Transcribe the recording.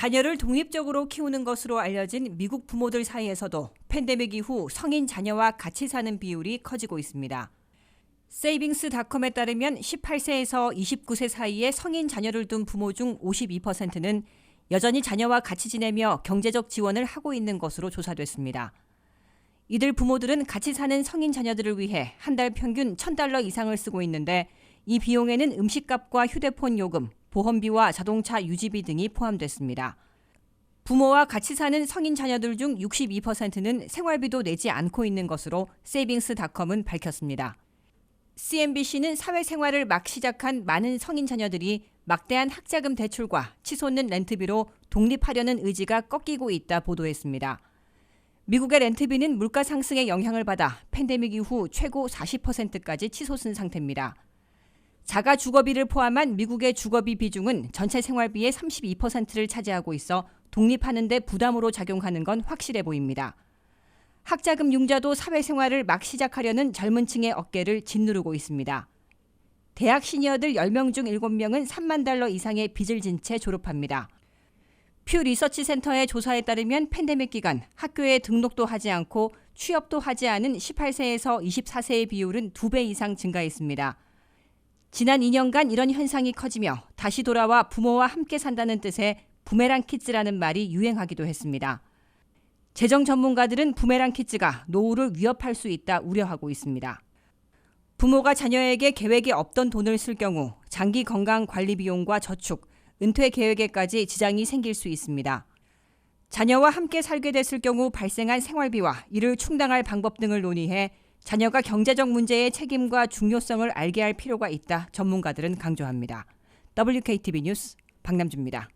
자녀를 독립적으로 키우는 것으로 알려진 미국 부모들 사이에서도 팬데믹 이후 성인 자녀와 같이 사는 비율이 커지고 있습니다. 세이빙스닷컴에 따르면 18세에서 29세 사이에 성인 자녀를 둔 부모 중 52%는 여전히 자녀와 같이 지내며 경제적 지원을 하고 있는 것으로 조사됐습니다. 이들 부모들은 같이 사는 성인 자녀들을 위해 한 달 평균 1000달러 이상을 쓰고 있는데 이 비용에는 음식값과 휴대폰 요금, 보험비와 자동차 유지비 등이 포함됐습니다. 부모와 같이 사는 성인 자녀들 중 62%는 생활비도 내지 않고 있는 것으로 세이빙스닷컴은 밝혔습니다. CNBC는 사회생활을 막 시작한 많은 성인 자녀들이 막대한 학자금 대출과 치솟는 렌트비로 독립하려는 의지가 꺾이고 있다 보도했습니다. 미국의 렌트비는 물가 상승의 영향을 받아 팬데믹 이후 최고 40%까지 치솟은 상태입니다. 자가 주거비를 포함한 미국의 주거비 비중은 전체 생활비의 32%를 차지하고 있어 독립하는 데 부담으로 작용하는 건 확실해 보입니다. 학자금 융자도 사회생활을 막 시작하려는 젊은 층의 어깨를 짓누르고 있습니다. 대학 시니어들 10명 중 7명은 3만 달러 이상의 빚을 진 채 졸업합니다. 퓨 리서치 센터의 조사에 따르면 팬데믹 기간 학교에 등록도 하지 않고 취업도 하지 않은 18세에서 24세의 비율은 2배 이상 증가했습니다. 지난 2년간 이런 현상이 커지며 다시 돌아와 부모와 함께 산다는 뜻의 부메랑 키즈라는 말이 유행하기도 했습니다. 재정 전문가들은 부메랑 키즈가 노후를 위협할 수 있다 우려하고 있습니다. 부모가 자녀에게 계획이 없던 돈을 쓸 경우 장기 건강 관리 비용과 저축, 은퇴 계획에까지 지장이 생길 수 있습니다. 자녀와 함께 살게 됐을 경우 발생한 생활비와 이를 충당할 방법 등을 논의해 자녀가 경제적 문제의 책임과 중요성을 알게 할 필요가 있다 전문가들은 강조합니다. WKTV 뉴스 박남주입니다.